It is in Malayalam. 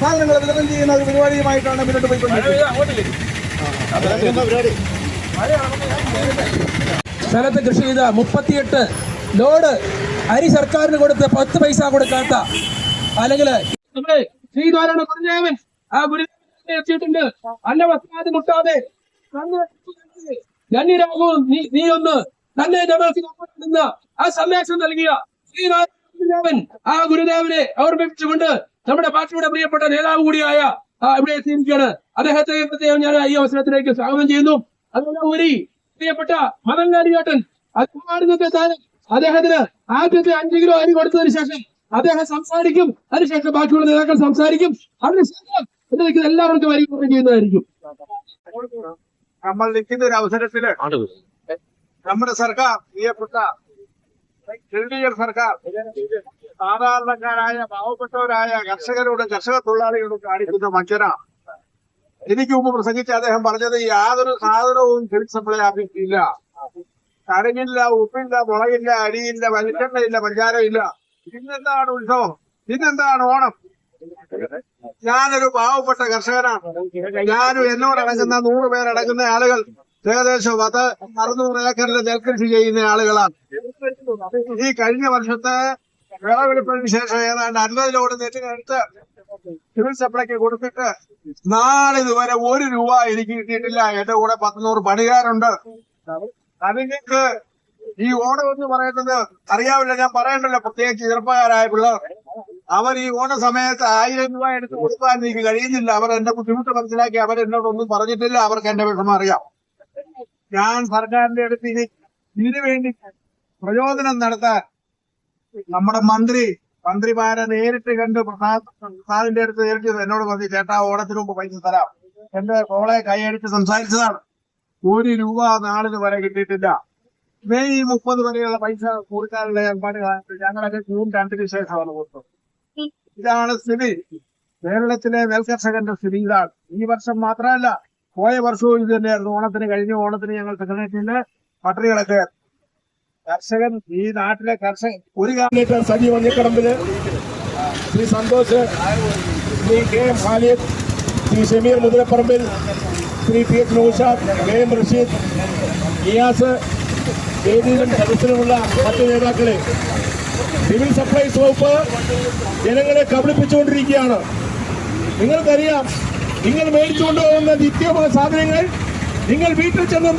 സാധനങ്ങൾ വിതരണം ചെയ്യുന്ന ഒരു പരിപാടിയുമായിട്ടാണ് മുന്നോട്ട് പോയിക്കൊണ്ടിരിക്കുന്നത്. സ്ഥലത്ത് കൃഷി ചെയ്ത മുപ്പത്തിയെട്ട് ലോഡ് അരി സർക്കാരിന് കൊടുത്ത് പത്ത് പൈസ കൊടുക്കാത്ത അല്ലെങ്കിൽ നമ്മുടെ ശ്രീനാരായണ ഗുരുദേവൻ ആ ഗുരുദേവൻ എത്തിയിട്ടുണ്ട്. അല്ല വസ്ത്രാതി മുട്ടാതെ. ധന്യരാകൂ നീ നീ ഒന്ന് തന്നെ നിന്ന് ആ സന്ദേശം നൽകിയ ഗുരുദേവൻ ആ ഗുരുദേവനെ ഓർമ്മിപ്പിച്ചുകൊണ്ട് നമ്മുടെ പാർട്ടിയുടെ പ്രിയപ്പെട്ട നേതാവ് കൂടിയായ ഇവിടെ എത്തിയിരിക്കുകയാണ്. അദ്ദേഹത്തെ പ്രത്യേകം ഞാൻ ഈ അവസരത്തിലേക്ക് സ്വാഗതം ചെയ്യുന്നു. അതുപോലെ ഒരു പ്രിയപ്പെട്ട മദൻ താരം അദ്ദേഹത്തിന് ആദ്യത്തെ അഞ്ച് കിലോ അരി കൊടുത്തതിന് ശേഷം അദ്ദേഹം സംസാരിക്കും. അതിനുശേഷം ബാക്കിയുള്ള നേതാക്കൾ സംസാരിക്കും. അതിനുശേഷം ഇതിലേക്ക് എല്ലാവർക്കും വരി വിതരണം ചെയ്യുന്നതായിരിക്കും. നമ്മൾ നിൽക്കുന്ന ഒരു അവസരത്തിൽ നമ്മുടെ സർക്കാർ പ്രിയപ്പെട്ട എൽ ഡി എഫ് സർക്കാർ സാധാരണക്കാരായ പാവപ്പെട്ടവരായ കർഷകരോടും കർഷക തൊഴിലാളികളോടും കാണിക്കുന്ന വഞ്ചന എനിക്ക് മുമ്പ് പ്രസംഗിച്ച അദ്ദേഹം പറഞ്ഞത് യാതൊരു സാധനവും സിവിൽ സപ്ലൈ ആഫീസില്ല കരങ്ങില്ല ഉപ്പില്ല മുളകില്ല അരിയില്ല വെളിച്ചെണ്ണയില്ല പഞ്ചാരമില്ല ഇന്നെന്താണ് ഉത്സവം? ഇന്നെന്താണ് ഓണം? ഞാനൊരു പാവപ്പെട്ട കർഷകനാണ്. ഞാനും എന്നോടടങ്ങുന്ന നൂറ് പേരടങ്ങുന്ന ആളുകൾ ഏകദേശം പത്ത് അറുന്നൂറ് ഏക്കറിൽ നെൽകൃഷി ചെയ്യുന്ന ആളുകളാണ്. ഈ കഴിഞ്ഞ വർഷത്തെ വിളവെടുപ്പിന് ശേഷം ഏതാണ്ട് അൻപതിലോട് നെറ്റിനെടുത്ത് സിവിൽ സപ്ലൈക്ക് കൊടുത്തിട്ട് നാളിതുവരെ ഒരു രൂപ എനിക്ക് കിട്ടിയിട്ടില്ല. എന്റെ കൂടെ പത്തുനൂറ് പണികാരുണ്ട് അതിങ്ങൾക്ക് ഈ ഓണം എന്ന് പറയുന്നത് അറിയാവില്ല ഞാൻ പറയണ്ടല്ലോ. പ്രത്യേകിച്ച് ചെറുപ്പക്കാരായ പിള്ളേർ. അവർ ഈ ഓണ സമയത്ത് ആയിരം രൂപ എടുത്ത് കൊടുക്കാൻ എനിക്ക് കഴിയുന്നില്ല. അവർ എന്റെ ബുദ്ധിമുട്ട് മനസ്സിലാക്കി അവർ എന്നോടൊന്നും പറഞ്ഞിട്ടില്ല. അവർക്ക് എന്റെ വിഷമം അറിയാം. ഞാൻ സർക്കാരിന്റെ അടുത്ത് ഇനി ഇതിനു വേണ്ടി പ്രചോദനം നടത്താൻ നമ്മുടെ മന്ത്രി മന്ത്രിമാരെ നേരിട്ട് കണ്ട് പ്രസാദ് പ്രസാദിന്റെ അടുത്ത് നേരിട്ട് എന്നോട് പറഞ്ഞു ചേട്ടാ ഓണത്തിന് മുമ്പ് പൈസ തരാം. എന്റെ കോളെ കൈയടിച്ച് സംസാരിച്ചതാണ്. ഒരു രൂപ നാളിന് വരെ കിട്ടിയിട്ടില്ല. മെയ് മുപ്പത് വരെയുള്ള പൈസ കൊടുക്കാനുള്ള ഏർപ്പാടുകളായിട്ട് ഞങ്ങളൊക്കെ ജൂൺ രണ്ടിന് ശേഷമാണ് കൊടുത്തത് ഇതാണ് സ്ഥിതി. കേരളത്തിലെ നെൽകർഷകന്റെ സ്ഥിതി ഇതാണ്. ഈ വർഷം മാത്രമല്ല പോയ വർഷവും ഇത് തന്നെയായിരുന്നു. ഓണത്തിന് കഴിഞ്ഞ ഓണത്തിന് ഞങ്ങൾ സെക്രട്ടേറിയറ്റിൽ പട്ടിണികളൊക്കെ കർഷകൻ ഈ നാട്ടിലെ കർഷകൻ ഒരു കാലത്ത് Saji Vanjikkadambil Shri Santhosh Shri K M Khalid Shri Shameer Muthiraparambil Shri P H Noushad K M Rasheed Iyas വേദിയിലും സദസ്സിലുമുള്ള മറ്റു നേതാക്കളെ സിവിൽ സപ്ലൈസ് വകുപ്പ് ജനങ്ങളെ കബളിപ്പിച്ചുകൊണ്ടിരിക്കുകയാണ്. നിങ്ങൾക്കറിയാം നിങ്ങൾ മേടിച്ചുകൊണ്ടുപോകുന്ന നിത്യമായ സാധനങ്ങൾ നിങ്ങൾ വീട്ടിൽ ചെന്ന്